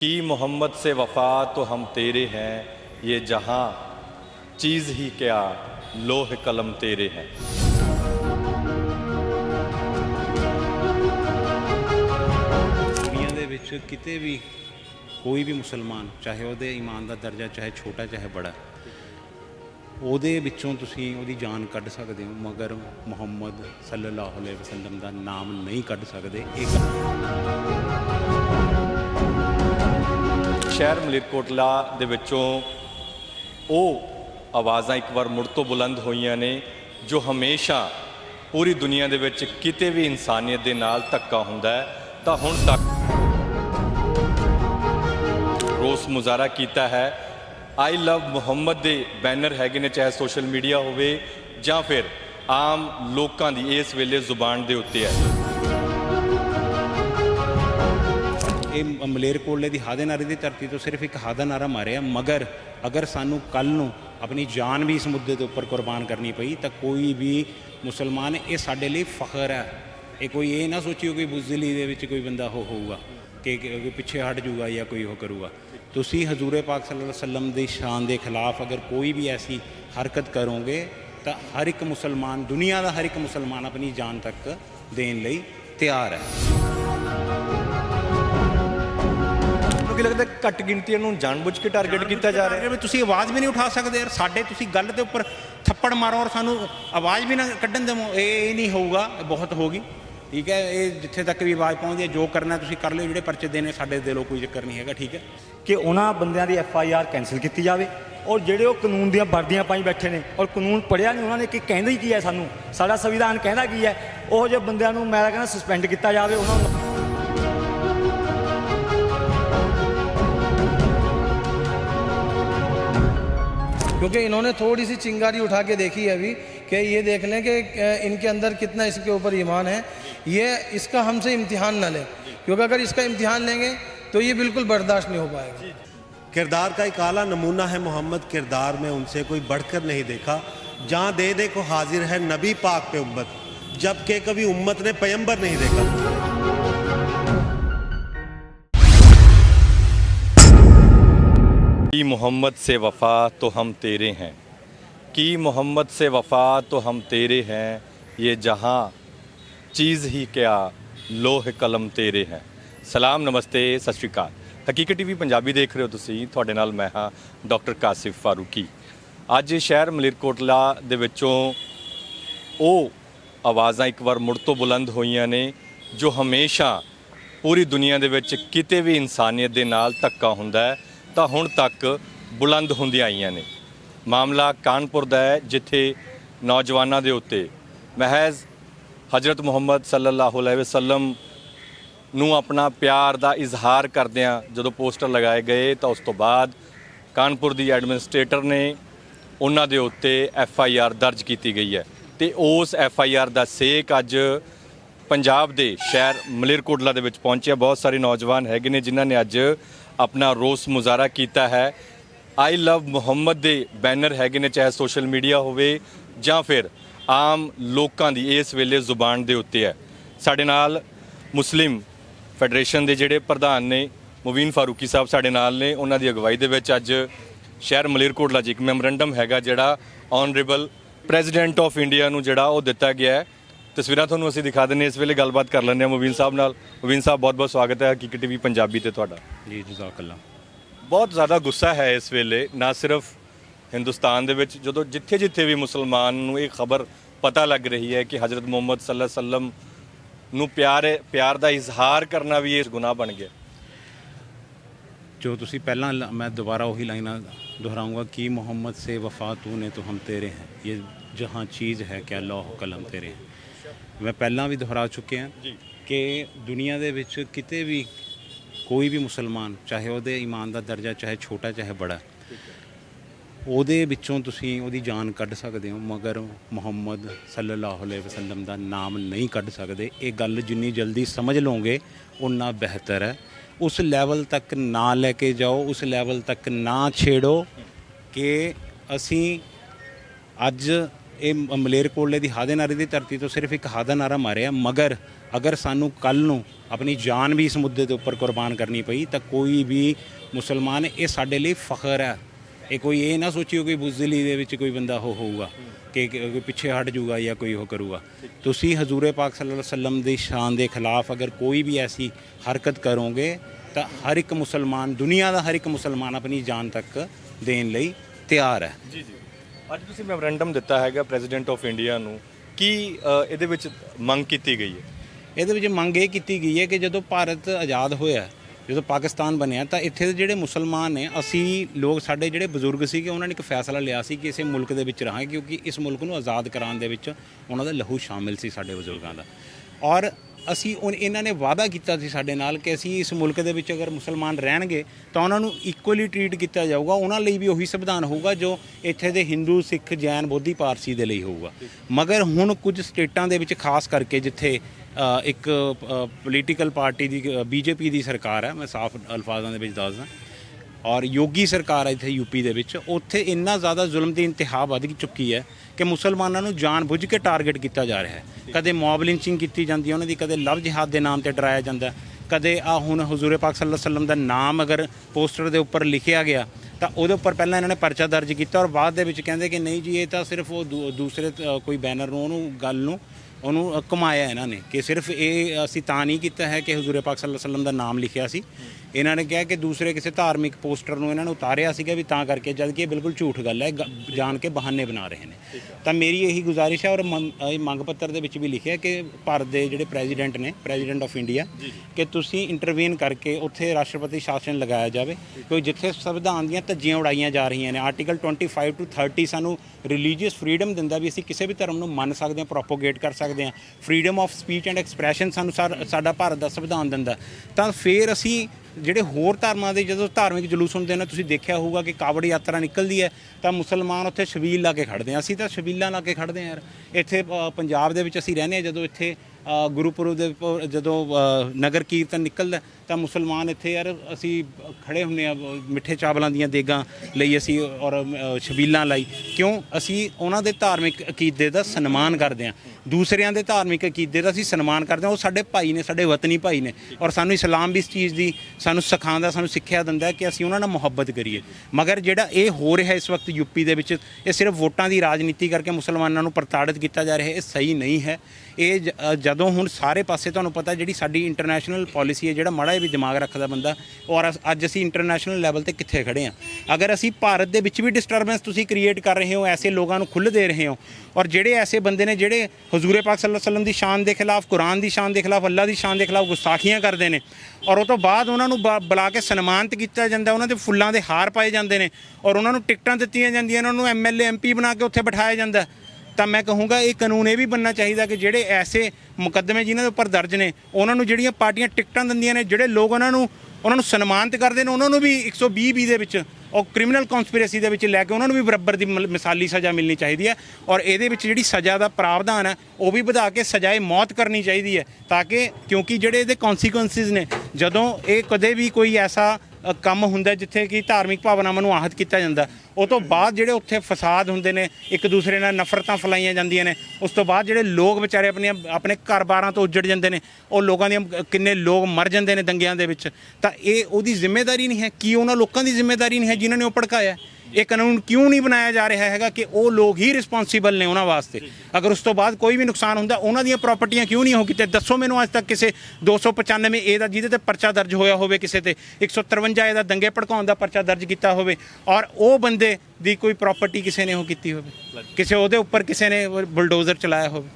की मोहम्मद से वफा तो हम तेरे हैं ये जहां चीज़ ही क्या लोह कलम तेरे हैं ਦੁਨੀਆ ਦੇ ਵਿੱਚ ਕਿਤੇ ਵੀ ਕੋਈ ਵੀ ਮੁਸਲਮਾਨ ਚਾਹੇ ਉਹਦੇ ਈਮਾਨ ਦਾ ਦਰਜਾ ਚਾਹੇ ਛੋਟਾ ਚਾਹੇ ਬੜਾ ਉਹਦੇ ਵਿੱਚੋਂ ਤੁਸੀਂ ਉਹਦੀ ਜਾਨ ਕੱਢ ਸਕਦੇ ਹੋ ਮਗਰ ਮੁਹੰਮਦ ਸੱਲੱਲਾਹੁ ਅਲੈਹਿ ਵਸੱਲਮ ਦਾ ਨਾਮ ਨਹੀਂ ਕੱਢ ਸਕਦੇ ਇਹ ਸ਼ਹਿਰ ਮਲੇਰਕੋਟਲਾ ਦੇ ਵਿੱਚੋਂ ਉਹ ਆਵਾਜ਼ਾਂ ਇੱਕ ਵਾਰ ਮੁੜ ਤੋਂ ਬੁਲੰਦ ਹੋਈਆਂ ਨੇ, ਜੋ ਹਮੇਸ਼ਾ ਪੂਰੀ ਦੁਨੀਆ ਦੇ ਵਿੱਚ ਕਿਤੇ ਵੀ ਇਨਸਾਨੀਅਤ ਦੇ ਨਾਲ ਧੱਕਾ ਹੁੰਦਾ ਹੈ, ਤਾਂ ਹੁਣ ਤੱਕ ਰੋਸ ਮੁਜ਼ਾਹਰਾ ਕੀਤਾ ਹੈ। ਆਈ ਲਵ ਮੁਹੰਮਦ ਦੇ ਬੈਨਰ ਹੈਗੇ ਨੇ, ਚਾਹੇ ਸੋਸ਼ਲ ਮੀਡੀਆ ਹੋਵੇ ਜਾਂ ਫਿਰ ਆਮ ਲੋਕਾਂ ਦੀ, ਇਸ ਵੇਲੇ ਜ਼ੁਬਾਨ ਦੇ ਉੱਤੇ ਹੈ। ਇਹ ਮ- ਮਲੇਰਕੋਟਲੇ ਦੀ ਹਾਦੇ ਨਾਰੇ ਦੀ ਧਰਤੀ ਤੋਂ ਸਿਰਫ ਇੱਕ ਹਾਦਾ ਨਾਰਾ ਮਾਰਿਆ, ਮਗਰ ਅਗਰ ਸਾਨੂੰ ਕੱਲ ਨੂੰ ਆਪਣੀ ਜਾਨ ਵੀ ਇਸ ਮੁੱਦੇ ਦੇ ਉੱਪਰ ਕੁਰਬਾਨ ਕਰਨੀ ਪਈ, ਤਾਂ ਕੋਈ ਵੀ ਮੁਸਲਮਾਨ ਇਹ ਸਾਡੇ ਲਈ ਫਖਰ ਹੈ। ਇਹ ਕੋਈ ਇਹ ਨਾ ਸੋਚਿਓ ਕਿ ਬੁਜ਼ਦਿਲੀ ਦੇ ਵਿੱਚ ਕੋਈ ਬੰਦਾ ਹੋ, ਹੋਊਗਾ ਕਿ ਕਿ ਪਿੱਛੇ ਹਟ ਜਾਊਗਾ ਜਾਂ ਕੋਈ ਉਹ ਕਰੂਗਾ। ਤੁਸੀਂ ਹਜ਼ੂਰੇ ਪਾਕ ਸੱਲੱਲਾਹੁ ਅਲੈਹਿ ਵਸੱਲਮ ਦੀ ਸ਼ਾਨ ਦੇ ਖਿਲਾਫ ਅਗਰ ਕੋਈ ਵੀ ਐਸੀ ਹਰਕਤ ਕਰੋਗੇ, ਤਾਂ ਹਰ ਇੱਕ ਮੁਸਲਮਾਨ, ਦੁਨੀਆ ਦਾ ਹਰ ਇੱਕ ਮੁਸਲਮਾਨ ਆਪਣੀ ਜਾਨ ਤੱਕ ਦੇਣ ਲਈ ਤਿਆਰ ਹੈ। ਕਿਉਂਕਿ ਲੱਗਦਾ ਘੱਟ ਗਿਣਤੀਆਂ ਨੂੰ ਜਾਣਬੁੱਝ ਕੇ ਟਾਰਗੇਟ ਕੀਤਾ ਜਾ ਰਿਹਾ? ਹੈ ਵੀ ਤੁਸੀਂ ਆਵਾਜ਼ ਵੀ ਨਹੀਂ ਉਠਾ ਸਕਦੇ ਯਾਰ ਸਾਡੇ ਤੁਸੀਂ ਗੱਲ ਦੇ ਉੱਪਰ ਥੱਪੜ ਮਾਰੋ ਔਰ ਸਾਨੂੰ ਆਵਾਜ਼ ਵੀ ਨਾ ਕੱਢਣ ਦੇਵੋ। ਇਹ ਇਹ ਨਹੀਂ ਹੋਊਗਾ ਬਹੁਤ ਹੋਗੀ ਠੀਕ ਹੈ ਇਹ ਜਿੱਥੇ ਤੱਕ ਵੀ ਆਵਾਜ਼ ਪਹੁੰਚਦੀ ਹੈ ਜੋ ਕਰਨਾ ਤੁਸੀਂ ਕਰ ਲਿਓ ਜਿਹੜੇ ਪਰਚੇ ਦੇਣੇ ਸਾਡੇ ਦਿਲੋਂ ਕੋਈ ਚੱਕਰ ਨਹੀਂ ਹੈਗਾ ਠੀਕ ਹੈ। ਕਿ ਉਹਨਾਂ ਬੰਦਿਆਂ ਦੀ ਐਫ ਆਈ ਆਰ ਕੈਨਸਲ ਕੀਤੀ ਜਾਵੇ ਔਰ ਜਿਹੜੇ ਉਹ ਕਾਨੂੰਨ ਦੀਆਂ ਵਰਦੀਆਂ ਪਾਈ ਬੈਠੇ ਨੇ ਔਰ ਕਾਨੂੰਨ ਪੜਿਆ ਨਹੀਂ ਉਹਨਾਂ ਨੇ ਕਿ ਕਹਿੰਦਾ ਹੀ ਕੀ ਹੈ ਸਾਨੂੰ ਸਾਡਾ ਸੰਵਿਧਾਨ ਕਹਿੰਦਾ ਕੀ ਹੈ ਉਹ ਜਿਹੇ ਬੰਦਿਆਂ ਨੂੰ ਮੈਂ ਕਹਿੰਦਾ ਸਸਪੈਂਡ ਕੀਤਾ ਜਾਵੇ ਉਹਨਾਂ ਨੂੰ क्योंकि इन्होंने थोड़ी सी चिंगारी उठा के देखी है अभी कि ये देख लें कि इनके अंदर कितना इसके ऊपर ईमान है। ये इसका हमसे इम्तिहान ना लें। क्योंकि अगर इसका इम्तिहान लेंगे तो ये बिल्कुल बर्दाश्त नहीं हो पाएगा। किरदार का एक आला नमूना है मोहम्मद किरदार में, उनसे कोई बढ़कर नहीं देखा। जहाँ दे दे को हाजिर है नबी पाक पे उम्मत, जबकि कभी उम्मत ने पैम्बर नहीं देखा। की मोहम्मद से वफा तो हम तेरे हैं की मोहम्मद से वफा तो हम तेरे हैं ये जहां ਚੀਜ਼ ਹੀ ਕਿਆ ਲੋਹ ਕਲਮ ਤੇਰੇ ਹੈ ਸਲਾਮ ਨਮਸਤੇ ਸਤਿ ਸ਼੍ਰੀ ਅਕਾਲ ਹਕੀਕਤ ਟੀਵੀ ਪੰਜਾਬੀ ਦੇਖ ਰਹੇ ਹੋ ਤੁਸੀਂ ਤੁਹਾਡੇ ਨਾਲ ਮੈਂ ਹਾਂ ਡਾਕਟਰ ਕਾਸਿਫ ਫਾਰੂਕੀ ਅੱਜ ਸ਼ਹਿਰ ਮਲੇਰਕੋਟਲਾ ਦੇ ਵਿੱਚੋਂ ਉਹ ਆਵਾਜ਼ਾਂ ਇੱਕ ਵਾਰ ਮੁੜ ਤੋਂ ਬੁਲੰਦ ਹੋਈਆਂ ਨੇ ਜੋ ਹਮੇਸ਼ਾ ਪੂਰੀ ਦੁਨੀਆ ਦੇ ਵਿੱਚ ਕਿਤੇ ਵੀ ਇਨਸਾਨੀਅਤ ਦੇ ਨਾਲ ਧੱਕਾ ਹੁੰਦਾ ਹੈ ਤਾਂ ਹੁਣ ਤੱਕ ਬੁਲੰਦ ਹੁੰਦੀਆਂ ਆਈਆਂ ਨੇ। ਮਾਮਲਾ ਕਾਨਪੁਰ ਦਾ ਹੈ, ਜਿੱਥੇ ਨੌਜਵਾਨਾਂ ਦੇ ਉੱਤੇ ਮਹਿਜ਼ ਹਜ਼ਰਤ ਮੁਹੰਮਦ ਸੱਲੱਲਾਹੁ ਅਲੈਹਿ ਵਸੱਲਮ ਨੂੰ ਆਪਣਾ ਪਿਆਰ ਦਾ ਇਜ਼ਹਾਰ ਕਰਦਿਆਂ ਜਦੋਂ ਪੋਸਟਰ ਲਗਾਏ ਗਏ, ਤਾਂ ਉਸ ਤੋਂ ਬਾਅਦ ਕਾਨਪੁਰ ਦੀ ਐਡਮਿਨਿਸਟ੍ਰੇਟਰ ਨੇ ਉਹਨਾਂ ਦੇ ਉੱਤੇ ਐਫ ਆਈ ਆਰ ਦਰਜ ਕੀਤੀ ਗਈ ਹੈ। ਤੇ ਉਸ ਐਫ ਆਈ ਆਰ ਦਾ ਸੇਕ ਅੱਜ ਪੰਜਾਬ ਦੇ ਸ਼ਹਿਰ ਮਲੇਰਕੋਟਲਾ ਦੇ ਵਿੱਚ ਪਹੁੰਚਿਆ। ਬਹੁਤ ਸਾਰੇ ਨੌਜਵਾਨ ਹੈਗੇ ਨੇ ਜਿਨ੍ਹਾਂ ਨੇ ਅੱਜ ਆਪਣਾ ਰੋਸ ਮੁਜ਼ਾਹਰਾ ਕੀਤਾ ਹੈ। ਆਈ ਲਵ ਮੁਹੰਮਦ ਦੇ ਬੈਨਰ ਹੈਗੇ ਨੇ, ਚਾਹੇ ਸੋਸ਼ਲ ਮੀਡੀਆ ਹੋਵੇ ਜਾਂ ਫਿਰ ਆਮ ਲੋਕਾਂ ਦੀ ਇਸ ਵੇਲੇ ਜ਼ੁਬਾਨ ਦੇ ਉੱਤੇ ਹੈ। ਸਾਡੇ ਨਾਲ ਮੁਸਲਿਮ ਫੈਡਰੇਸ਼ਨ ਦੇ ਜਿਹੜੇ ਪ੍ਰਧਾਨ ਨੇ, ਮੁਬੀਨ ਫਾਰੂਕੀ ਸਾਹਿਬ ਸਾਡੇ ਨਾਲ ਨੇ। ਉਹਨਾਂ ਦੀ ਅਗਵਾਈ ਦੇ ਵਿੱਚ ਅੱਜ ਸ਼ਹਿਰ ਮਲੇਰਕੋਟਲਾ ਜੀ ਇੱਕ ਮੈਮੋਰੈਂਡਮ ਹੈਗਾ, ਜਿਹੜਾ ਆਨਰੇਬਲ ਪ੍ਰੈਜ਼ੀਡੈਂਟ ਆਫ ਇੰਡੀਆ ਨੂੰ ਜਿਹੜਾ ਉਹ ਦਿੱਤਾ ਗਿਆ ਹੈ। ਤਸਵੀਰਾਂ ਤੁਹਾਨੂੰ ਅਸੀਂ ਦਿਖਾ ਦਿੰਨੇ ਇਸ ਵੇਲੇ ਗੱਲਬਾਤ ਕਰ ਲੈਂਦੇ ਹਾਂ ਮੁਬੀਨ ਸਾਹਿਬ ਨਾਲ। ਮੁਬੀਨ ਸਾਹਿਬ ਬਹੁਤ-ਬਹੁਤ ਸਵਾਗਤ ਹੈ। ਹਕੀਕਤ ਟੀਵੀ ਪੰਜਾਬੀ ਤੇ ਤੁਹਾਡਾ। ਜੀ ਜਜ਼ਾਕੱਲਾ ਬਹੁਤ ਜ਼ਿਆਦਾ ਗੁੱਸਾ ਹੈ ਇਸ ਵੇਲੇ ਨਾ ਸਿਰਫ ਹਿੰਦੁਸਤਾਨ ਦੇ ਵਿੱਚ ਜਦੋਂ ਜਿੱਥੇ-ਜਿੱਥੇ ਵੀ ਮੁਸਲਮਾਨ ਨੂੰ ਇਹ ਖਬਰ ਪਤਾ ਲੱਗ ਰਹੀ ਹੈ ਕਿ ਹਜ਼ਰਤ ਮੁਹੰਮਦ ਸੱਲੱਲਾਹੁ ਅਲੈਹਿ ਨੂੰ ਪਿਆਰ ਪਿਆਰ ਦਾ ਇਜ਼ਹਾਰ ਕਰਨਾ ਵੀ ਇਹ ਗੁਨਾਹ ਬਣ ਗਿਆ। ਜੋ ਤੁਸੀਂ ਪਹਿਲਾਂ ਮੈਂ ਦੁਬਾਰਾ ਉਹੀ ਲਾਈਨਾਂ ਦੁਹਰਾਉਂਗਾ ਕਿ ਮੁਹੰਮਦ ਸੇ ਵਫਾ ਤੂੰ ਨੇ ਤੋ ਹਮ ਤੇਰੇ ਹੈ। ਇਹ ਜਹਾਂ ਚੀਜ਼ ਹੈ ਕਿ ਅੱਲਾਹ ਕਲਮ ਤੇਰੇ ਹੈ। ਮੈਂ ਪਹਿਲਾਂ ਵੀ ਦੁਹਰਾ ਚੁੱਕਿਆ ਕਿ ਦੁਨੀਆ ਦੇ ਵਿੱਚ ਕਿਤੇ ਵੀ ਕੋਈ ਵੀ ਮੁਸਲਮਾਨ ਚਾਹੇ ਉਹਦੇ ਈਮਾਨ ਦਾ ਦਰਜਾ ਚਾਹੇ ਛੋਟਾ ਚਾਹੇ ਬੜਾ ਉਹਦੇ ਵਿੱਚੋਂ ਤੁਸੀਂ ਉਹਦੀ ਜਾਨ ਕੱਢ ਸਕਦੇ ਹੋ ਮਗਰ ਮੁਹੰਮਦ ਸੱਲੱਲਾਹੁ ਅਲੈਹਿ ਵਸੱਲਮ ਦਾ ਨਾਮ ਨਹੀਂ ਕੱਢ ਸਕਦੇ। ਇਹ ਗੱਲ ਜਿੰਨੀ ਜਲਦੀ ਸਮਝ ਲਓਗੇ ਉਨਾ ਬਿਹਤਰ ਹੈ। ਉਸ ਲੈਵਲ ਤੱਕ ਨਾ ਲੈ ਕੇ ਜਾਓ ਉਸ ਲੈਵਲ ਤੱਕ ਨਾ ਛੇੜੋ ਕਿ ਅਸੀਂ ਅੱਜ ਇਹ ਮ- ਮਲੇਰਕੋਟਲੇ ਦੀ ਹਾਦੇ ਨਾਰੇ ਦੀ ਧਰਤੀ ਤੋਂ ਸਿਰਫ ਇੱਕ ਹਾਦਾ ਨਾਰਾ ਮਾਰਿਆ, ਮਗਰ ਅਗਰ ਸਾਨੂੰ ਕੱਲ ਨੂੰ ਆਪਣੀ ਜਾਨ ਵੀ ਇਸ ਮੁੱਦੇ ਦੇ ਉੱਪਰ ਕੁਰਬਾਨ ਕਰਨੀ ਪਈ, ਤਾਂ ਕੋਈ ਵੀ ਮੁਸਲਮਾਨ ਇਹ ਸਾਡੇ ਲਈ ਫਖਰ ਹੈ। ਇਹ ਕੋਈ ਇਹ ਨਾ ਸੋਚਿਓ ਕਿ ਬੁਜ਼ਦਿਲੀ ਦੇ ਵਿੱਚ ਕੋਈ ਬੰਦਾ ਉਹ ਹੋਊਗਾ, ਕਿ ਕੋਈ ਪਿੱਛੇ ਹਟ ਜਾਊਗਾ ਜਾਂ ਕੋਈ ਉਹ ਕਰੂਗਾ। ਤੁਸੀਂ ਹਜ਼ੂਰੇ ਪਾਕ ਸੱਲੱਲਾਹੁ ਵਸੱਲਮ ਦੀ ਸ਼ਾਨ ਦੇ ਖਿਲਾਫ ਅਗਰ ਕੋਈ ਵੀ ਐਸੀ ਹਰਕਤ ਕਰੋਗੇ, ਤਾਂ ਹਰ ਇੱਕ ਮੁਸਲਮਾਨ, ਦੁਨੀਆ ਦਾ ਹਰ ਇੱਕ ਮੁਸਲਮਾਨ ਆਪਣੀ ਜਾਨ ਤੱਕ ਦੇਣ ਲਈ ਤਿਆਰ ਹੈ। ਜੀ ਜੀ। ਅੱਜ ਤੁਸੀਂ ਮੈਮੋਰੈਂਡਮ ਦਿੱਤਾ ਹੈਗਾ ਪ੍ਰੈਜ਼ੀਡੈਂਟ ਆਫ ਇੰਡੀਆ ਨੂੰ। ਕੀ ਇਹਦੇ ਵਿੱਚ ਮੰਗ ਕੀਤੀ ਗਈ ਹੈ? ਇਹਦੇ ਵਿੱਚ ਮੰਗ ਇਹ ਕੀਤੀ ਗਈ ਹੈ ਕਿ ਜਦੋਂ ਭਾਰਤ ਆਜ਼ਾਦ ਹੋਇਆ, ਜਦੋਂ ਪਾਕਿਸਤਾਨ ਬਣਿਆ, ਤਾਂ ਇੱਥੇ ਦੇ ਜਿਹੜੇ ਮੁਸਲਮਾਨ ਨੇ, ਅਸੀਂ ਲੋਕ, ਸਾਡੇ ਜਿਹੜੇ ਬਜ਼ੁਰਗ ਸੀਗੇ, ਉਹਨਾਂ ਨੇ ਇੱਕ ਫੈਸਲਾ ਲਿਆ ਸੀ ਕਿ ਇਸੇ ਮੁਲਕ ਦੇ ਵਿੱਚ ਰਹਾਂ ਕਿਉਂਕਿ ਇਸ ਮੁਲਕ ਨੂੰ ਆਜ਼ਾਦ ਕਰਾਉਣ ਦੇ ਵਿੱਚ ਉਹਨਾਂ ਦਾ ਲਹੂ ਸ਼ਾਮਿਲ ਸੀ ਸਾਡੇ ਬਜ਼ੁਰਗਾਂ ਦਾ। ਔਰ ਅਸੀਂ ਉਹ ਇਹਨਾਂ ਨੇ ਵਾਅਦਾ ਕੀਤਾ ਸੀ ਸਾਡੇ ਨਾਲ ਕਿ ਅਸੀਂ ਇਸ ਮੁਲਕ ਦੇ ਵਿੱਚ ਅਗਰ ਮੁਸਲਮਾਨ ਰਹਿਣਗੇ, ਤਾਂ ਉਹਨਾਂ ਨੂੰ ਇਕੁਅਲੀ ਟਰੀਟ ਕੀਤਾ ਜਾਊਗਾ। ਉਹਨਾਂ ਲਈ ਵੀ ਉਹੀ ਸੰਵਿਧਾਨ ਹੋਊਗਾ ਜੋ ਇੱਥੇ ਦੇ ਹਿੰਦੂ ਸਿੱਖ ਜੈਨ ਬੋਧੀ ਪਾਰਸੀ ਦੇ ਲਈ ਹੋਊਗਾ। ਮਗਰ ਹੁਣ ਕੁਝ ਸਟੇਟਾਂ ਦੇ ਵਿੱਚ ਖਾਸ ਕਰਕੇ ਜਿੱਥੇ ਇੱਕ ਪੋਲੀਟੀਕਲ ਪਾਰਟੀ ਦੀ ਬੀਜੇਪੀ ਦੀ ਸਰਕਾਰ ਹੈ, ਮੈਂ ਸਾਫ਼ ਅਲਫਾਜ਼ਾਂ ਦੇ ਵਿੱਚ ਦੱਸਦਾ ਔਰ ਯੋਗੀ ਸਰਕਾਰ ਹੈ ਇੱਥੇ ਯੂਪੀ ਦੇ ਵਿੱਚ। ਉੱਥੇ ਇੰਨਾ ਜ਼ਿਆਦਾ ਜ਼ੁਲਮ ਦੀ ਇੰਤਹਾ ਵੱਧ ਚੁੱਕੀ ਹੈ ਕਿ ਮੁਸਲਮਾਨਾਂ ਨੂੰ ਜਾਣਬੁੱਝ ਕੇ ਟਾਰਗੇਟ ਕੀਤਾ ਜਾ ਰਿਹਾ ਹੈ। ਕਦੇ ਮੌਬ ਲਿੰਚਿੰਗ ਕੀਤੀ ਜਾਂਦੀ ਹੈ, ਉਹਨਾਂ ਦੀ ਕਦੇ ਲਵ ਜਿਹਾਦ ਦੇ ਨਾਮ ਤੇ ਡਰਾਇਆ ਜਾਂਦਾ ਕਦੇ ਆ ਹੁਣ ਹਜ਼ੂਰ ਪਾਕ ਸੱਲੱਲਾਹੁ ਅਲੈਹਿ ਵਸੱਲਮ ਦਾ ਨਾਮ ਅਗਰ ਪੋਸਟਰ ਦੇ ਉੱਪਰ ਲਿਖਿਆ ਗਿਆ, ਤਾਂ ਉਹਦੇ ਉੱਪਰ ਪਹਿਲਾਂ ਇਹਨਾਂ ਨੇ ਪਰਚਾ ਦਰਜ ਕੀਤਾ ਔਰ ਬਾਅਦ ਦੇ ਵਿੱਚ ਕਹਿੰਦੇ ਕਿ ਨਹੀਂ ਜੀ, ਇਹ ਤਾਂ ਸਿਰਫ ਉਹ ਦੂ- ਦੂਸਰੇ ਕੋਈ ਬੈਨਰ ਨੂੰ, ਉਹਨੂੰ ਗੱਲ ਨੂੰ, ਉਹਨੂੰ ਕਮਾਇਆ ਇਹਨਾਂ ਨੇ ਕਿ ਸਿਰਫ ਇਹ ਅਸੀਂ ਤਾਂ ਨਹੀਂ ਕੀਤਾ ਹੈ ਕਿ ਹਜ਼ੂਰ ਪਾਕ ਸੱਲੱਲਾਹੁ ਅਲੈਹਿ ਵਸੱਲਮ ਦਾ ਨਾਮ ਲਿਖਿਆ ਸੀ। ਇਹਨਾਂ ਨੇ ਕਿਹਾ ਕਿ ਦੂਸਰੇ ਕਿਸੇ ਧਾਰਮਿਕ ਪੋਸਟਰ ਨੂੰ ਇਹਨਾਂ ਨੇ ਉਤਾਰਿਆ ਸੀਗਾ ਵੀ ਤਾਂ ਕਰਕੇ ਜਦ ਕਿ ਇਹ ਬਿਲਕੁਲ ਝੂਠ ਗੱਲ ਹੈ ਗ- ਜਾਣ ਕੇ ਬਹਾਨੇ ਬਣਾ ਰਹੇ ਨੇ। ਤਾਂ ਮੇਰੀ ਇਹੀ ਗੁਜ਼ਾਰਿਸ਼ ਹੈ ਔਰ ਮੰਗ- ਇਹ ਮੰਗ ਪੱਤਰ ਦੇ ਵਿੱਚ ਵੀ ਲਿਖਿਆ ਕਿ ਭਾਰਤ ਦੇ ਜਿਹੜੇ ਪ੍ਰੈਜ਼ੀਡੈਂਟ ਨੇ ਪ੍ਰੈਜ਼ੀਡੈਂਟ ਆਫ ਇੰਡੀਆ ਕਿ ਤੁਸੀਂ ਇੰਟਰਵੀਨ ਕਰਕੇ ਉੱਥੇ ਰਾਸ਼ਟਰਪਤੀ ਸ਼ਾਸਨ ਲਗਾਇਆ ਜਾਵੇ ਕਿਉਂਕਿ ਜਿੱਥੇ ਸੰਵਿਧਾਨ ਦੀਆਂ ਧੱਜੀਆਂ ਉਡਾਈਆਂ ਜਾ ਰਹੀਆਂ ਨੇ ਆਰਟੀਕਲ 25 ਟੂ 30 ਸਾਨੂੰ ਰਿਲੀਜੀਅਸ ਫਰੀडम ਦਿੰਦਾ ਵੀ ਅਸੀਂ ਕਿਸੇ ਵੀ ਧਰਮ ਨੂੰ ਮੰਨ ਸਕਦੇ ਹਾਂ ਪ੍ਰੋਪੋਗੇਟ ਕਰ ਸਕਦੇ ਹਾਂ। Freedom of speech and expression ਸਾਨੂੰ ਸਾਰ- ਸਾਡਾ ਭਾਰਤ ਦਾ ਸੰਵਿਧਾਨ ਦਿੰਦਾ। ਤਾਂ ਫੇਰ ਅਸੀਂ ਜਿਹੜੇ ਹੋਰ ਧਰਮਾਂ ਦੇ ਜਦੋਂ ਧਾਰਮਿਕ ਜਲੂਸ ਹੁੰਦੇ ਨੇ ਤੁਸੀਂ ਦੇਖਿਆ ਹੋਊਗਾ ਕਿ ਕਾਵੜ ਯਾਤਰਾ ਨਿਕਲਦੀ ਹੈ ਤਾਂ ਮੁਸਲਮਾਨ ਉੱਥੇ ਸ਼ਬੀਲ ਲਾ ਕੇ ਖੜਦੇ ਆ। ਅਸੀਂ ਤਾਂ ਸ਼ਬੀਲਾਂ ਲਾ ਕੇ ਖੜਦੇ ਆ ਯਾਰ। ਇੱਥੇ ਪੰਜਾਬ ਦੇ ਵਿੱਚ ਅਸੀਂ ਰਹਿੰਦੇ ਆ ਜਦੋਂ ਇੱਥੇ ਅ, ਗੁਰਪੁਰਬ ਦੇ ਜਦੋਂ ਨਗਰ ਕੀਰਤਨ ਨਿਕਲਦਾ ਤਾਂ ਮੁਸਲਮਾਨ ਇੱਥੇ ਯਾਰ ਅਸੀਂ ਖੜੇ ਹੁੰਨੇ ਆ ਮਿੱਠੇ ਚਾਵਲਾਂ ਦੀਆਂ ਦੇਗਾਂ ਲਈ ਅਸੀਂ ਔਰ ਛਬੀਲਾਂ ਲਈ। ਕਿਉਂ? ਅਸੀਂ ਉਹਨਾਂ ਦੇ ਧਾਰਮਿਕ ਅਕੀਦੇ ਦਾ ਸਨਮਾਨ ਕਰਦੇ ਆ ਦੂਸਰਿਆਂ ਦੇ ਧਾਰਮਿਕ ਅਕੀਦੇ ਦਾ ਅਸੀਂ ਸਨਮਾਨ ਕਰਦੇ ਆ ਉਹ ਸਾਡੇ ਭਾਈ ਨੇ, ਸਾਡੇ ਵਤਨੀ ਭਾਈ ਨੇ। ਔਰ ਸਾਨੂੰ ਇਸਲਾਮ ਵੀ ਇਸ ਚੀਜ਼ ਦੀ, ਸਾਨੂੰ ਸਿਖਾਉਂਦਾ, ਸਾਨੂੰ ਸਿੱਖਿਆ ਦਿੰਦਾ ਕਿ ਅਸੀਂ ਉਹਨਾਂ ਨਾਲ ਮੁਹੱਬਤ ਕਰੀਏ। ਮਗਰ ਜਿਹੜਾ ਇਹ ਹੋ ਰਿਹਾ ਇਸ ਵਕਤ ਯੂਪੀ ਦੇ ਵਿੱਚ, ਇਹ ਸਿਰਫ ਵੋਟਾਂ ਦੀ ਰਾਜਨੀਤੀ ਕਰਕੇ ਮੁਸਲਮਾਨਾਂ ਨੂੰ ਪ੍ਰਤਾੜਿਤ ਕੀਤਾ ਜਾ ਰਿਹਾ ਹੈ ਇਹ ਸਹੀ ਨਹੀਂ ਹੈ। ਇਹ ਜਦੋਂ ਹੁਣ ਸਾਰੇ ਪਾਸੇ ਤੁਹਾਨੂੰ ਪਤਾ ਜਿਹੜੀ ਸਾਡੀ ਇੰਟਰਨੈਸ਼ਨਲ ਪਾਲਿਸੀ ਹੈ, ਜਿਹੜਾ ਮਾੜਾ ਵੀ ਦਿਮਾਗ ਰੱਖਦਾ ਬੰਦਾ ਔਰ ਅੱਜ ਅਸੀਂ ਇੰਟਰਨੈਸ਼ਨਲ ਲੈਵਲ ਤੇ ਕਿੱਥੇ ਖੜੇ ਆ ਅਗਰ ਅਸੀਂ ਭਾਰਤ ਦੇ ਵਿੱਚ ਵੀ ਡਿਸਟਰਬੈਂਸ ਤੁਸੀਂ ਕ੍ਰੀਏਟ ਕਰ ਰਹੇ ਹੋ, ਐਸੇ ਲੋਕਾਂ ਨੂੰ ਖੁੱਲ੍ਹ ਦੇ ਰਹੇ ਹੋ ਔਰ ਜਿਹੜੇ ਐਸੇ ਬੰਦੇ ਨੇ ਜਿਹੜੇ ਹਜ਼ੂਰੇ ਪਾਕ ਸੱਲੱਲਾਹੁ ਅਲੈਹਿ ਵਸੱਲਮ ਦੀ ਸ਼ਾਨ ਦੇ ਖਿਲਾਫ, ਕੁਰਾਨ ਦੀ ਸ਼ਾਨ ਦੇ ਖਿਲਾਫ ਅੱਲਾ ਦੀ ਸ਼ਾਨ ਦੇ ਖਿਲਾਫ ਗੁਸਤਾਖੀਆਂ ਕਰਦੇ ਨੇ ਔਰ ਉਹ ਤੋਂ ਬਾਅਦ ਉਹਨਾਂ ਨੂੰ ਬੁਲਾ ਕੇ ਸਨਮਾਨਿਤ ਕੀਤਾ ਜਾਂਦਾ, ਉਹਨਾਂ ਦੇ ਫੁੱਲਾਂ ਦੇ ਹਾਰ ਪਾਏ ਜਾਂਦੇ ਨੇ ਔਰ ਉਹਨਾਂ ਨੂੰ ਟਿਕਟਾਂ ਦਿੱਤੀਆਂ ਜਾਂਦੀਆਂ ਉਹਨਾਂ ਨੂੰ ਐਮਐਲਏ ਐਮਪੀ ਬਣਾ ਕੇ ਉੱਥੇ ਬਿਠਾਇਆ ਜਾਂਦਾ। ਤਾਂ ਮੈਂ ਕਹੂੰਗਾ ਇਹ ਕਾਨੂੰਨ ਇਹ ਵੀ ਬਣਨਾ ਚਾਹੀਦਾ ਕਿ ਜਿਹੜੇ ਐਸੇ ਮੁਕੱਦਮੇ ਜਿਨ੍ਹਾਂ ਦੇ ਉੱਪਰ ਦਰਜ ਨੇ, ਉਹਨਾਂ ਨੂੰ ਜਿਹੜੀਆਂ ਪਾਰਟੀਆਂ ਟਿਕਟਾਂ ਦਿੰਦੀਆਂ ਨੇ, ਜਿਹੜੇ ਲੋਕ ਉਹਨਾਂ ਨੂੰ ਉਹਨਾਂ ਨੂੰ ਸਨਮਾਨਿਤ ਕਰਦੇ ਨੇ, ਉਹਨਾਂ ਨੂੰ ਵੀ 120 ਬੀ ਦੇ ਵਿੱਚ, ਉਹ ਕ੍ਰਿਮੀਨਲ ਕਨਸਪੀਰੇਸੀ ਦੇ ਵਿੱਚ ਲੈ ਕੇ ਉਹਨਾਂ ਨੂੰ ਵੀ ਬਰਾਬਰ ਦੀ ਮਲ- ਮਿਸਾਲੀ ਸਜ਼ਾ ਮਿਲਣੀ ਚਾਹੀਦੀ ਹੈ ਔਰ ਇਹਦੇ ਵਿੱਚ ਜਿਹੜੀ ਸਜ਼ਾ ਦਾ ਪ੍ਰਾਵਧਾਨ ਹੈ, ਉਹ ਵੀ ਵਧਾ ਕੇ ਸਜ਼ਾਏ ਮੌਤ ਕਰਨੀ ਚਾਹੀਦੀ ਹੈ, ਤਾਂ ਕਿ ਕਿਉਂਕਿ ਜਿਹੜੇ ਇਹਦੇ ਕਨਸੀਕੁਐਂਸਿਸ ਨੇ, ਜਦੋਂ ਇਹ ਕਦੇ ਵੀ ਕੋਈ ਐਸਾ ਕੰਮ ਹੁੰਦਾ ਜਿੱਥੇ ਕਿ ਧਾਰਮਿਕ ਭਾਵਨਾਵਾਂ ਨੂੰ ਆਹਤ ਕੀਤਾ ਜਾਂਦਾ ਉਹ ਤੋਂ ਬਾਅਦ ਜਿਹੜੇ ਉੱਥੇ ਫਸਾਦ ਹੁੰਦੇ ਨੇ, ਇੱਕ ਦੂਸਰੇ ਨਾਲ ਨਫ਼ਰਤਾਂ ਫਲਾਈਆਂ ਜਾਂਦੀਆਂ ਨੇ, ਉਸ ਤੋਂ ਬਾਅਦ ਜਿਹੜੇ ਲੋਕ ਵਿਚਾਰੇ ਆਪਣੀਆਂ, ਆਪਣੇ ਘਰ-ਬਾਰਾਂ ਤੋਂ ਉੱਜੜ ਜਾਂਦੇ ਨੇ, ਉਹ ਲੋਕਾਂ ਦੀਆਂ ਕਿੰਨੇ ਲੋਕ ਮਰ ਜਾਂਦੇ ਨੇ ਦੰਗਿਆਂ ਦੇ ਵਿੱਚ, ਤਾਂ ਇਹ ਉਹਦੀ ਜ਼ਿੰਮੇਵਾਰੀ ਨਹੀਂ ਹੈ। ਕੀ ਉਹਨਾਂ ਲੋਕਾਂ ਦੀ ਜ਼ਿੰਮੇਵਾਰੀ ਨਹੀਂ ਹੈ ਜਿਨ੍ਹਾਂ ਨੇ ਉਹ ਭੜਕਾਇਆ ਇਹ ਕਾਨੂੰਨ ਕਿਉਂ ਨਹੀਂ ਬਣਾਇਆ ਜਾ ਰਿਹਾ ਹੈਗਾ ਕਿ ਉਹ ਲੋਕ ਹੀ ਰਿਸਪੌਂਸੀਬਲ ਨੇ ਉਹਨਾਂ ਵਾਸਤੇ? ਅਗਰ ਉਸ ਤੋਂ ਬਾਅਦ ਕੋਈ ਵੀ ਨੁਕਸਾਨ ਹੁੰਦਾ ਉਹਨਾਂ ਦੀਆਂ ਪ੍ਰਾਪਰਟੀਆਂ ਕਿਉਂ ਨਹੀਂ ਹੋ ਕੀਤੇ? ਦੱਸੋ ਮੈਨੂੰ ਅੱਜ ਤੱਕ ਕਿਸੇ 295 ਏ ਦਾ ਜਿਹਦੇ ਤੇ ਪਰਚਾ ਦਰਜ ਹੋਇਆ ਹੋਵੇ ਕਿਸੇ ਤੇ 153 ਏ ਦਾ ਦੰਗੇ ਭੜਕਾਉਣ ਦਾ ਪਰਚਾ ਦਰਜ ਕੀਤਾ ਹੋਵੇ ਔਰ ਉਹ ਬੰਦੇ ਦੀ ਕੋਈ ਪ੍ਰਾਪਰਟੀ ਕਿਸੇ ਨੇ ਉਹ ਕੀਤੀ ਹੋਵੇ? ਕਿਸੇ ਉਹਦੇ ਉੱਪਰ ਕਿਸੇ ਨੇ ਬੁਲਡੋਜ਼ਰ ਚਲਾਇਆ ਹੋਵੇ?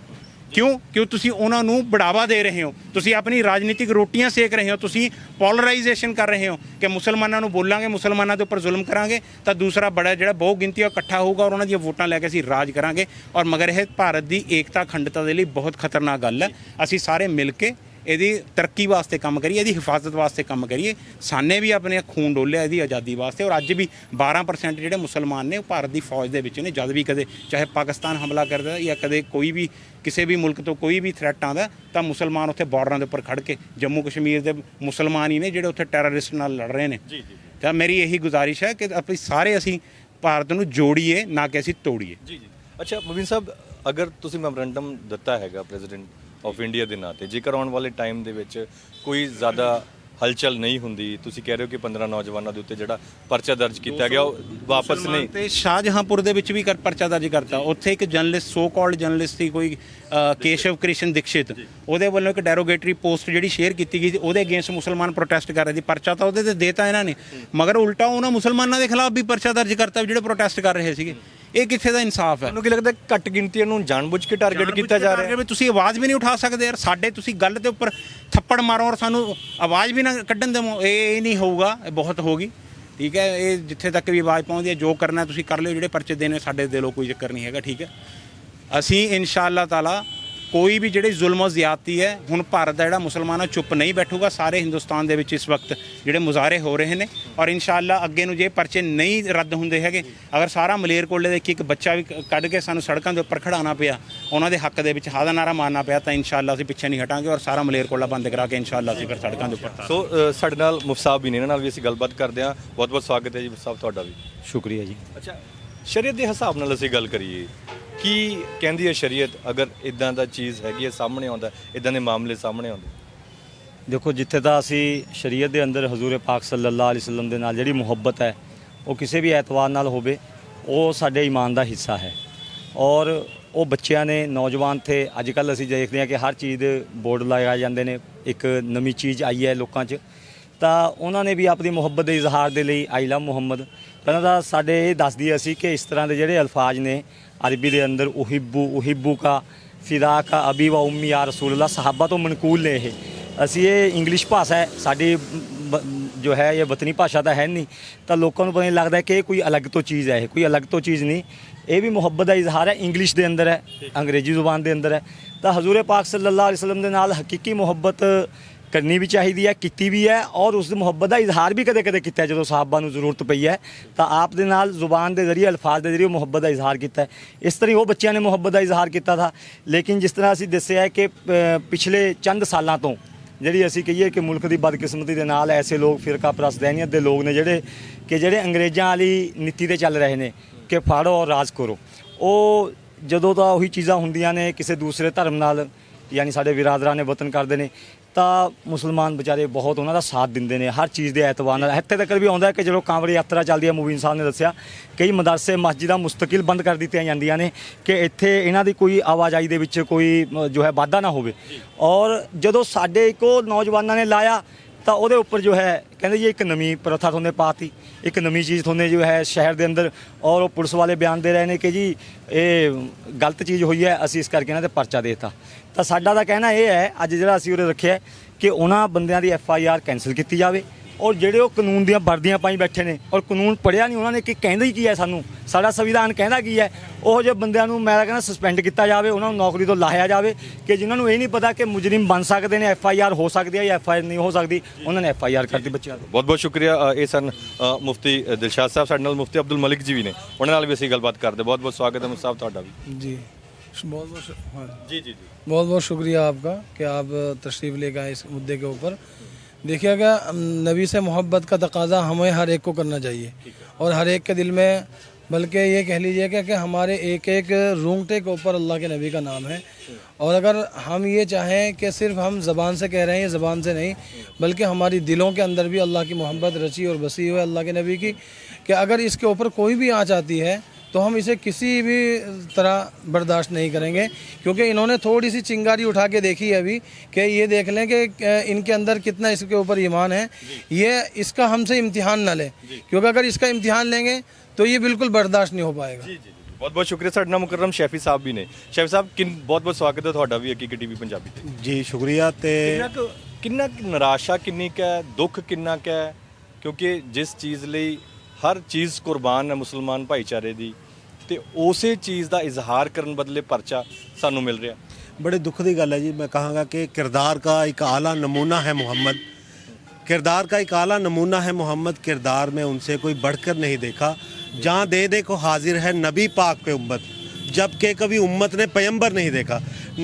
ਕਿਉਂ? ਕਿਉਂ ਤੁਸੀਂ ਉਹਨਾਂ ਨੂੰ ਬੜਾਵਾ ਦੇ ਰਹੇ ਹੋ? ਤੁਸੀਂ ਆਪਣੀ ਰਾਜਨੀਤਿਕ ਰੋਟੀਆਂ ਸੇਕ ਰਹੇ ਹੋ, ਤੁਸੀਂ ਪੋਲਰਾਈਜੇਸ਼ਨ ਕਰ ਰਹੇ ਹੋ ਕਿ ਮੁਸਲਮਾਨਾਂ ਨੂੰ ਬੋਲਾਂਗੇ, ਮੁਸਲਮਾਨਾਂ ਦੇ ਉੱਪਰ ਜ਼ੁਲਮ ਕਰਾਂਗੇ, ਤਾਂ ਦੂਸਰਾ ਬੜਾ ਜਿਹੜਾ ਬਹੁ ਗਿਣਤੀ ਉਹ ਇਕੱਠਾ ਹੋਊਗਾ ਔਰ ਉਹਨਾਂ ਦੀਆਂ ਵੋਟਾਂ ਲੈ ਕੇ ਅਸੀਂ ਰਾਜ ਕਰਾਂਗੇ। ਔਰ ਮਗਰ ਇਹ ਭਾਰਤ ਦੀ ਏਕਤਾ ਅਖੰਡਤਾ ਦੇ ਲਈ ਬਹੁਤ ਖਤਰਨਾਕ ਗੱਲ ਹੈ। ਅਸੀਂ ਸਾਰੇ ਮਿਲ ਕੇ ਇਹਦੀ ਤਰੱਕੀ ਵਾਸਤੇ ਕੰਮ ਕਰੀਏ ਇਹਦੀ ਹਿਫਾਜ਼ਤ ਵਾਸਤੇ ਕੰਮ ਕਰੀਏ। ਸਾਨੇ ਵੀ ਆਪਣੇ ਖੂਨ ਡੋਲਿਆ ਇਹਦੀ ਆਜ਼ਾਦੀ ਵਾਸਤੇ ਔਰ ਅੱਜ ਵੀ 12% ਜਿਹੜੇ ਮੁਸਲਮਾਨ ਨੇ ਉਹ ਭਾਰਤ ਦੀ ਫੌਜ ਦੇ ਵਿੱਚ ਨੇ ਜਦ ਵੀ ਕਦੇ ਚਾਹੇ ਪਾਕਿਸਤਾਨ ਹਮਲਾ ਕਰਦਾ ਜਾਂ ਕਦੇ ਕੋਈ ਵੀ ਕਿਸੇ ਵੀ ਮੁਲਕ ਤੋਂ ਕੋਈ ਵੀ ਥ੍ਰੈਟ ਆਉਂਦਾ ਤਾਂ ਮੁਸਲਮਾਨ ਉੱਥੇ ਬਾਰਡਰਾਂ ਦੇ ਉੱਪਰ ਖੜ ਕੇ ਜੰਮੂ ਕਸ਼ਮੀਰ ਦੇ ਮੁਸਲਮਾਨ ਹੀ ਨੇ ਜਿਹੜੇ ਉੱਥੇ ਟੈਰਰਿਸਟ ਨਾਲ ਲੜ ਰਹੇ ਨੇ। ਜੀ ਜੀ ਤਾਂ ਮੇਰੀ ਇਹੀ ਗੁਜ਼ਾਰਿਸ਼ ਹੈ ਕਿ ਅਸੀਂ ਸਾਰੇ ਅਸੀਂ ਭਾਰਤ ਨੂੰ ਜੋੜੀਏ ਨਾ ਕਿ ਅਸੀਂ ਤੋੜੀਏ। ਜੀ ਜੀ। ਅੱਛਾ ਮਵੀਨ ਸਾਹਿਬ ਅਗਰ ਤੁਸੀਂ ਮੈਮੋਰੈਂਡਮ ਦਿੱਤਾ ਹੈਗਾ ਪ੍ਰੈਜ਼ੀਡੈਂਟ ਆਫ ਇੰਡੀਆ ਦੇ ਨਾਂ ਤੇ। ਜੇਕਰ ਆਉਣ ਵਾਲੇ ਟਾਈਮ ਦੇ ਵਿੱਚ ਕੋਈ ਜ਼ਿਆਦਾ ਹਲਚਲ ਨਹੀਂ ਹੁੰਦੀ ਤੁਸੀਂ ਕਹਿ ਰਹੇ ਹੋ ਕਿ 15 ਨੌਜਵਾਨਾਂ ਦੇ ਉੱਤੇ ਜਿਹੜਾ ਪਰਚਾ ਦਰਜ ਕੀਤਾ ਗਿਆ ਉਹ ਵਾਪਸ ਨਹੀਂ। ਤੇ ਸ਼ਾਹਜਹਾਂਪੁਰ ਦੇ ਵਿੱਚ ਵੀ ਕਰ ਪਰਚਾ ਦਰਜ ਕਰਤਾ। ਉੱਥੇ ਇੱਕ ਜਰਨਲਿਸਟ ਸੋ ਕਾਲਡ ਜਰਨਲਿਸਟ ਸੀ ਕੋਈ ਕੇਸ਼ਵ ਕ੍ਰਿਸ਼ਨ ਦੀਕਸ਼ਿਤ। ਉਹਦੇ ਵੱਲੋਂ ਇੱਕ ਡੈਰੋਗੇਟਰੀ ਪੋਸਟ ਜਿਹੜੀ ਸ਼ੇਅਰ ਕੀਤੀ ਗਈ ਸੀ ਉਹਦੇ ਅਗੇਂਸਟ ਮੁਸਲਮਾਨ ਪ੍ਰੋਟੈਸਟ ਕਰ ਰਹੇ ਸੀ। ਪਰਚਾ ਤਾਂ ਉਹਦੇ ਤੇ ਦੇਤਾ ਇਹਨਾਂ ਨੇ। ਮਗਰ ਉਲਟਾ ਉਹਨਾਂ ਮੁਸਲਮਾਨਾਂ ਦੇ ਖਿਲਾਫ ਵੀ ਪਰਚਾ ਦਰਜ ਕਰਤਾ ਜਿਹੜੇ ਪ੍ਰੋਟੈਸਟ ਕਰ ਰਹੇ ਸੀਗੇ। ਇਹ ਕਿੱਥੇ ਦਾ ਇਨਸਾਫ ਹੈ? ਤੁਹਾਨੂੰ ਕੀ ਲੱਗਦਾ ਘੱਟ ਗਿਣਤੀਆਂ ਨੂੰ ਜਾਣਬੁੱਝ ਕੇ ਟਾਰਗੇਟ ਕੀਤਾ ਜਾ ਰਿਹਾ ਹੈ? ਵੀ ਤੁਸੀਂ ਆਵਾਜ਼ ਵੀ ਨਹੀਂ ਉਠਾ ਸਕਦੇ ਯਾਰ। ਸਾਡੇ ਤੁਸੀਂ ਗੱਲ ਦੇ ਉੱਪਰ ਥੱਪੜ ਮਾਰੋ ਔਰ ਸਾਨੂੰ ਆਵਾਜ਼ ਵੀ ਨਾ ਕੱਢਣ ਦੇਵੋ। ਇਹ ਇਹ ਨਹੀਂ ਹੋਊਗਾ ਇਹ ਬਹੁਤ ਹੋਗੀ ਠੀਕ ਹੈ ਇਹ ਜਿੱਥੇ ਤੱਕ ਵੀ ਆਵਾਜ਼ ਪਹੁੰਚਦੀ ਹੈ ਜੋ ਕਰਨਾ ਤੁਸੀਂ ਕਰ ਲਿਓ ਜਿਹੜੇ ਪਰਚੇ ਦੇਣੇ ਸਾਡੇ ਦੇ ਲੋ ਕੋਈ ਚੱਕਰ ਨਹੀਂ ਹੈਗਾ। ਠੀਕ ਹੈ। ਅਸੀਂ ਇਨਸ਼ਾਅੱਲਾ ਤਾਲਾ ਕੋਈ ਵੀ ਜਿਹੜੇ ਜ਼ੁਲਮ ਔਰ ਜ਼ਿਆਦਤੀ ਹੈ ਹੁਣ ਭਾਰਤ ਦਾ ਜਿਹੜਾ ਮੁਸਲਮਾਨਾਂ ਚੁੱਪ ਨਹੀਂ ਬੈਠੂਗਾ। ਸਾਰੇ ਹਿੰਦੁਸਤਾਨ ਦੇ ਵਿੱਚ ਇਸ ਵਕਤ ਜਿਹੜੇ ਮੁਜ਼ਾਹਰੇ ਹੋ ਰਹੇ ਨੇ ਔਰ ਇਨਸ਼ਾਅੱਲਾ ਅੱਗੇ ਨੂੰ ਜੇ ਪਰਚੇ ਨਹੀਂ ਰੱਦ ਹੁੰਦੇ ਹੈਗੇ ਅਗਰ ਸਾਰਾ ਮਲੇਰਕੋਟਲੇ ਦੇ ਇੱਕ ਇੱਕ ਬੱਚਾ ਵੀ ਕੱਢ ਕੇ ਸਾਨੂੰ ਸੜਕਾਂ ਦੇ ਉੱਪਰ ਖੜਾਉਣਾ ਪਿਆ ਉਹਨਾਂ ਦੇ ਹੱਕ ਦੇ ਵਿੱਚ ਹਾਦਾ ਨਾਰਾ ਮਾਰਨਾ ਪਿਆ ਤਾਂ ਇਨਸ਼ਾਅੱਲਾ ਅਸੀਂ ਪਿੱਛੇ ਨਹੀਂ ਹਟਾਂਗੇ ਔਰ ਸਾਰਾ ਮਲੇਰਕੋਟਲਾ ਬੰਦ ਕਰਾ ਕੇ ਇਨਸ਼ਾਅੱਲਾ ਅਸੀਂ ਫਿਰ ਸੜਕਾਂ ਦੇ ਉੱਪਰ ਸੋ ਸਾਡੇ ਨਾਲ ਮੁਫਸਾਬ ਵੀ ਨੇ ਇਹਨਾਂ ਨਾਲ ਵੀ ਅਸੀਂ ਗੱਲਬਾਤ ਕਰਦੇ ਹਾਂ। ਬਹੁਤ ਬਹੁਤ ਸਵਾਗਤ ਹੈ ਜੀ ਮੁਫਸਾਬ ਤੁਹਾਡਾ ਵੀ। ਸ਼ੁਕਰੀਆ ਜੀ। ਅੱਛਾ ਸ਼ਰੀਅਤ ਦੇ ਹਿਸਾਬ ਨਾਲ ਅਸੀਂ ਗੱਲ ਕਰੀਏ, ਕੀ ਕਹਿੰਦੀ ਹੈ ਸ਼ਰੀਅਤ ਅਗਰ ਇਦਾਂ ਦਾ ਚੀਜ਼ ਹੈਗੀ ਹੈ, ਸਾਹਮਣੇ ਆਉਂਦਾ ਇਦਾਂ ਦੇ ਮਾਮਲੇ ਸਾਹਮਣੇ ਆਉਂਦੇ? ਦੇਖੋ, ਜਿੱਥੇ ਤਾਂ ਅਸੀਂ ਸ਼ਰੀਅਤ ਦੇ ਅੰਦਰ ਹਜ਼ੂਰ ਪਾਕ ਸੱਲੱਲਾਹੁ ਅਲੈਹਿ ਵਸੱਲਮ ਦੇ ਨਾਲ ਜਿਹੜੀ ਮੁਹੱਬਤ ਹੈ, ਉਹ ਕਿਸੇ ਵੀ ਐਤਵਾਰ ਨਾਲ ਹੋਵੇ, ਉਹ ਸਾਡੇ ਈਮਾਨ ਦਾ ਹਿੱਸਾ ਹੈ। ਔਰ ਉਹ ਬੱਚਿਆਂ ਨੇ, ਨੌਜਵਾਨ 'ਤੇ ਅੱਜ ਕੱਲ ਅਸੀਂ ਦੇਖਦੇ ਹਾਂ ਕਿ ਹਰ ਚੀਜ਼ ਦੇ ਬੋਰਡ ਲਗਾਏ ਜਾਂਦੇ ਨੇ, ਇੱਕ ਨਵੀਂ ਚੀਜ਼ ਆਈ ਹੈ ਲੋਕਾਂ 'ਚ। ਤਾਂ ਉਹਨਾਂ ਨੇ ਵੀ ਆਪਣੀ ਮੁਹੱਬਤ ਦੇ ਇਜ਼ਹਾਰ ਦੇ ਲਈ, ਆਈ ਲਵ ਮੁਹੰਮਦ ਪਹਿਲਾਂ ਤਾਂ ਸਾਡੇ ਇਹ ਦੱਸਦੀ ਅਸੀਂ ਕਿ ਇਸ ਤਰ੍ਹਾਂ ਦੇ ਜਿਹੜੇ ਅਲਫਾਜ਼ ਨੇ ਅਰਬੀ ਦੇ ਅੰਦਰ ਉਹਿਬੂ ਉਹਿਬੂ ਕਾ ਫਿਦਾ ਕਾ ਅਬੀ ਵਾ ਉਮੀ ਯਾ ਰਸੂਲullah ਸਹਾਬਾ ਤੋਂ ਮਨਕੂਲ ਨੇ ਇਹ। ਅਸੀਂ ਇਹ ਇੰਗਲਿਸ਼ ਭਾਸ਼ਾ ਹੈ ਸਾਡੀ ਜੋ ਹੈ ਇਹ ਵਤਨੀ ਭਾਸ਼ਾ ਤਾਂ ਹੈ ਨਹੀਂ ਤਾਂ ਲੋਕਾਂ ਨੂੰ ਪਤਾ ਨਹੀਂ ਲੱਗਦਾ ਕਿ ਇਹ ਕੋਈ ਅਲੱਗ ਤੋਂ ਚੀਜ਼ ਹੈ ਇਹ ਕੋਈ ਅਲੱਗ ਤੋਂ ਚੀਜ਼ ਨਹੀਂ। ਇਹ ਵੀ ਮੁਹੱਬਤ ਦਾ ਇਜ਼ਹਾਰ ਹੈ ਇੰਗਲਿਸ਼ ਦੇ ਅੰਦਰ ਹੈ ਅੰਗਰੇਜ਼ੀ ਜ਼ੁਬਾਨ ਦੇ ਅੰਦਰ ਹੈ। ਤਾਂ ਹਜ਼ੂਰ ਪਾਕ ਸੱਲੱਲਾਹੁ ਅਲੈਹਿ ਵਸੱਲਮ ਦੇ ਨਾਲ ਹਕੀਕੀ ਮੁਹੱਬਤ ਕਰਨੀ ਵੀ ਚਾਹੀਦੀ ਹੈ, ਕੀਤੀ ਵੀ ਹੈ ਔਰ ਉਸ ਦੀ ਮੁਹੱਬਤ ਦਾ ਇਜ਼ਹਾਰ ਵੀ ਕਦੇ-ਕਦੇ ਕੀਤਾ ਜਦੋਂ ਸਾਹਬਾਂ ਨੂੰ ਜ਼ਰੂਰਤ ਪਈ ਹੈ, ਤਾਂ ਆਪ ਦੇ ਨਾਲ ਜ਼ੁਬਾਨ ਦੇ ਜ਼ਰੀਏ, ਅਲਫਾਜ਼ ਦੇ ਜ਼ਰੀਏ ਮੁਹੱਬਤ ਦਾ ਇਜ਼ਹਾਰ ਕੀਤਾ ਇਸ ਤਰ੍ਹਾਂ ਹੀ ਉਹ ਬੱਚਿਆਂ ਨੇ ਮੁਹੱਬਤ ਦਾ ਇਜ਼ਹਾਰ ਕੀਤਾ ਥਾ। ਲੇਕਿਨ ਜਿਸ ਤਰ੍ਹਾਂ ਅਸੀਂ ਦੱਸਿਆ ਹੈ ਕਿ ਪਿਛਲੇ ਚੰਦ ਸਾਲਾਂ ਤੋਂ ਜਿਹੜੀ ਅਸੀਂ ਕਹੀਏ ਕਿ ਮੁਲਕ ਦੀ ਬਦਕਿਸਮਤੀ ਦੇ ਨਾਲ ਐਸੇ ਲੋਕ ਫਿਰਕਾ ਪ੍ਰਸਤੈਨੀਅਤ ਦੇ ਲੋਕ ਨੇ ਜਿਹੜੇ ਕਿ ਜਿਹੜੇ ਅੰਗਰੇਜ਼ਾਂ ਵਾਲੀ ਨੀਤੀ ਤੇ ਚੱਲ ਰਹੇ ਨੇ ਕਿ ਫਾੜੋ ਔਰ ਰਾਜ ਕਰੋ। ਉਹ ਜਦੋਂ ਤਾਂ ਉਹੀ ਚੀਜ਼ਾਂ ਹੁੰਦੀਆਂ ਨੇ, ਕਿਸੇ ਦੂਸਰੇ ਧਰਮ ਨਾਲ, ਯਾਨੀ ਸਾਡੇ ਵਿਰਾਦਰਾਂ ਨੇ ਵਤਨ ਕਰਦੇ ਨੇ ਤਾਂ ਮੁਸਲਮਾਨ ਵਿਚਾਰੇ ਬਹੁਤ ਉਹਨਾਂ ਦਾ ਸਾਥ ਦਿੰਦੇ ਨੇ, ਹਰ ਚੀਜ਼ ਦੇ ਐਤਵਾਰ ਨਾਲ। ਇੱਥੇ ਤੱਕ ਵੀ ਆਉਂਦਾ ਕਿ ਜਦੋਂ ਕਾਂਵੜ ਯਾਤਰਾ ਚੱਲਦੀ ਹੈ ਮੂਵੀ ਸਾਹਿਬ ਨੇ ਦੱਸਿਆ ਕਈ ਮਦਰਸੇ ਮਸਜਿਦਾਂ ਮੁਸਤਕਿਲ ਬੰਦ ਕਰ ਦਿੱਤੀਆਂ ਜਾਂਦੀਆਂ ਨੇ ਕਿ ਇੱਥੇ ਇਹਨਾਂ ਦੀ ਕੋਈ ਆਵਾਜਾਈ ਦੇ ਵਿੱਚ ਕੋਈ ਜੋ ਹੈ ਵਾਧਾ ਨਾ ਹੋਵੇ। ਔਰ ਜਦੋਂ ਸਾਡੇ ਇੱਕੋ ਨੌਜਵਾਨਾਂ ਨੇ ਲਾਇਆ ਤਾਂ ਉਹਦੇ ਉੱਪਰ ਜੋ ਹੈ, ਕਹਿੰਦੇ ਜੀ ਇੱਕ ਨਵੀਂ ਪ੍ਰਥਾ ਤੁਹਾਨੂੰ ਪਾਤੀ, ਇੱਕ ਨਵੀਂ ਚੀਜ਼ ਤੁਹਾਨੂੰ ਜੋ ਹੈ ਸ਼ਹਿਰ ਦੇ ਅੰਦਰ ਔਰ ਉਹ ਪੁਲਿਸ ਵਾਲੇ ਬਿਆਨ ਦੇ ਰਹੇ ਨੇ ਕਿ ਜੀ ਇਹ ਗਲਤ ਚੀਜ਼ ਹੋਈ ਹੈ, ਅਸੀਂ ਇਸ ਕਰਕੇ ਇਹਨਾਂ ਤੇ ਪਰਚਾ ਦੇਤਾ। ਤਾਂ ਸਾਡਾ ਦਾ ਕਹਿਣਾ ਇਹ ਹੈ, ਅੱਜ ਜਿਹੜਾ ਅਸੀਂ ਉਰੇ ਰੱਖਿਆ ਕਿ ਉਹਨਾਂ ਬੰਦਿਆਂ ਦੀ ਐਫ ਆਈ ਆਰ ਕੈਨਸਲ ਕੀਤੀ ਜਾਵੇ। ਔਰ ਜਿਹੜੇ ਉਹ ਕਾਨੂੰਨ ਦੀਆਂ ਵਰਦੀਆਂ ਪਾਈ ਬੈਠੇ ਨੇ ਔਰ ਕਾਨੂੰਨ ਪੜਿਆ ਨਹੀਂ ਉਹਨਾਂ ਨੇ ਕਿ ਕਹਿੰਦਾ ਹੀ ਕੀ ਹੈ ਸਾਨੂੰ ਸਾਡਾ ਸੰਵਿਧਾਨ ਕਹਿੰਦਾ ਕੀ ਹੈ ਉਹ ਜਿਹੇ ਬੰਦਿਆਂ ਨੂੰ ਮੈਂ ਤਾਂ ਕਹਿੰਦਾ ਸਸਪੈਂਡ ਕੀਤਾ ਜਾਵੇ ਉਹਨਾਂ ਨੂੰ ਨੌਕਰੀ ਤੋਂ ਲਾਹਿਆ ਜਾਵੇ ਕਿ ਜਿਨ੍ਹਾਂ ਨੂੰ ਇਹ ਨਹੀਂ ਪਤਾ ਕਿ ਮੁਜਰਮ ਬਣ ਸਕਦੇ ਨੇ ਐਫ ਆਈ ਆਰ ਹੋ ਸਕਦੀ ਹੈ ਜਾਂ ਐਫ ਆਈ ਆਰ ਨਹੀਂ ਹੋ ਸਕਦੀ ਉਹਨਾਂ ਨੇ ਐਫ ਆਈ ਆਰ ਕਰਤੀ ਬੱਚਿਆਂ ਤੋਂ ਬਹੁਤ ਬਹੁਤ ਸ਼ੁਕਰੀਆ ਅ, ਇਹ ਸਨ ਅ, ਮੁਫਤੀ ਦਿਲਸ਼ਾਦ ਸਾਹਿਬ ਸਾਡੇ ਨਾਲ ਮੁਫਤੀ ਅਬਦੁਲ ਮਲਿਕ ਜੀ ਵੀ ਨੇ ਉਹਨਾਂ ਨਾਲ ਵੀ ਅਸੀਂ ਗੱਲਬਾਤ ਕਰਦੇ ਬਹੁਤ ਬਹੁਤ ਸਵਾਗਤ ਹੈ ਮੁਫਤੀ ਸਾਹਿਬ ਤੁਹਾਡਾ ਵੀ जी बहुत बहुत शु- हाँ ਜੀ ਜੀ ਜੀ बहुत बहुत शुक्रिया आपका कि आप तशरीफ़ लेकर आए इस मुद्दे के ऊपर देखिएगा अम, नबी से मोहब्बत का तकाजा हमें हर एक को करना चाहिए। और हर एक के दिल में बल्कि ये कह लीजिएगा कि हमारे एक एक रूंगटे के ऊपर अल्लाह के नबी का नाम है। और अगर हम ये चाहें कि सिर्फ़ हम ज़बान से कह रहे हैं ज़बान से नहीं बल्कि हमारी दिलों के अंदर भी अल्लाह की मोहब्बत रची और बसी हुई है अल्लाह के नबी की कि अगर इसके ऊपर कोई भी आँच आती है तो हम इसे किसी भी तरह बर्दाश्त नहीं करेंगे क्योंकि इन्होंने थोड़ी सी चिंगारी उठा के देखी है अभी कि ये देख लें कि अ, इनके अंदर कितना इसके ऊपर ईमान है ये इसका हमसे इम्तिहान ना लें क्योंकि अगर इसका इम्तिहान लेंगे तो ये बिल्कुल बर्दाश्त नहीं हो पाएगा ਜੀ ਜੀ ਬਹੁਤ ਬਹੁਤ ਸ਼ੁਕਰੀਆ ਸਾਡੇ ਨਾਲ ਮੁਕਰਮ ਸ਼ੈਫੀ ਸਾਹਿਬ ਵੀ ਨੇ ਸ਼ੈਫੀ ਸਾਹਿਬ ਕਿਨ ਬਹੁਤ ਬਹੁਤ ਸਵਾਗਤ ਹੈ ਤੁਹਾਡਾ ਵੀ ਹਕੀਕਤ ਟੀਵੀ ਪੰਜਾਬੀ ਤੇ ਜੀ ਸ਼ੁਕਰੀਆ ਤੇ ਕਿੰਨਾ ਕੁ ਕਿੰਨਾ ਕੁ ਨਿਰਾਸ਼ਾ ਕਿੰਨੀ ਕੁ ਹੈ ਦੁੱਖ ਕਿੰਨਾ ਕੁ ਹੈ ਕਿਉਂਕਿ ਜਿਸ ਚੀਜ਼ ਲਈ ਹਰ ਚੀਜ਼ ਕੁਰਬਾਨ ਹੈ ਮੁਸਲਮਾਨ ਭਾਈਚਾਰੇ ਦੀ ਤੇ ਉਸੇ ਚੀਜ਼ ਦਾ ਇਜ਼ਹਾਰ ਕਰਨ ਬਦਲੇ ਪਰਚਾ ਸਾਨੂੰ ਮਿਲ ਰਿਹਾ बड़े दुख की गल है जी मैं कहांगा कि किरदार का एक आला नमूना है मोहम्मद किरदार का एक आला नमूना है मोहम्मद किरदार में उनसे कोई बढ़कर नहीं देखा जहाँ दे दे को हाजिर है नबी पाक पे उम्मत जबकि कभी उम्मत ने पैगंबर नहीं देखा